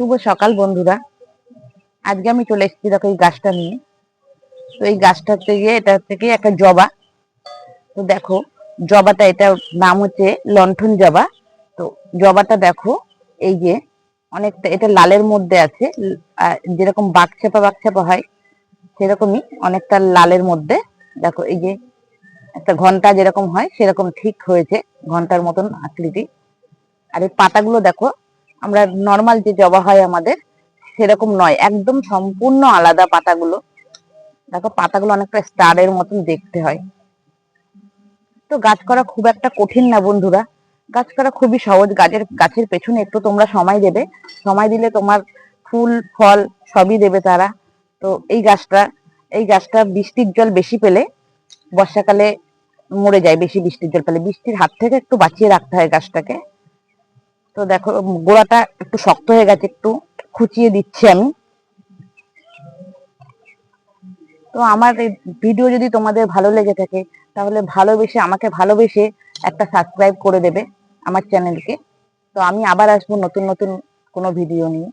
শুভ সকাল বন্ধুরা। আজকে আমি চলে এসেছি দেখো এই গাছটা নিয়ে। তো এই গাছটা থেকে এটা থেকে একটা জবা। তো দেখো, জবাটা এটা নাম হচ্ছে লণ্ঠন জবা। তো জবাটা দেখো, এই যে অনেকটা এটা লালের মধ্যে আছে। যেরকম বাঘচাপা বাঘচাপা হয়, সেরকমই অনেকটা লালের মধ্যে। দেখো, এই যে একটা ঘণ্টা যেরকম হয়, সেরকম ঠিক হয়েছে ঘণ্টার মতন আকৃতি। আর এই পাতাগুলো দেখো আমরা নর্মাল যে জবা হয় আমাদের, সেরকম নয়, একদম সম্পূর্ণ আলাদা পাতাগুলো। দেখো, পাতাগুলো অনেকটা স্টারের মতন দেখতে হয়। তো গাছ করা খুব একটা কঠিন না বন্ধুরা। গাছ করা খুবই সহজ, গাছের গাছের পেছনে একটু তোমরা সময় দেবে। সময় দিলে তোমার ফুল, ফল সবই দেবে তারা। তো এই গাছটা এই গাছটা বৃষ্টির জল বেশি পেলে বর্ষাকালে মরে যায়, বেশি বৃষ্টির জল পেলে। বৃষ্টির হাত থেকে একটু বাঁচিয়ে রাখতে হয় গাছটাকে। তো দেখো, গোড়াটা একটু শক্ত হয়ে গেছে, একটু খুচিয়ে দিচ্ছি আমি। তো আমার এই ভিডিও যদি তোমাদের ভালো লেগে থাকে, তাহলে ভালোবেসে, আমাকে ভালোবেসে একটা সাবস্ক্রাইব করে দেবে আমার চ্যানেলকে তো আমি আবার আসব নতুন নতুন কোনো ভিডিও নিয়ে।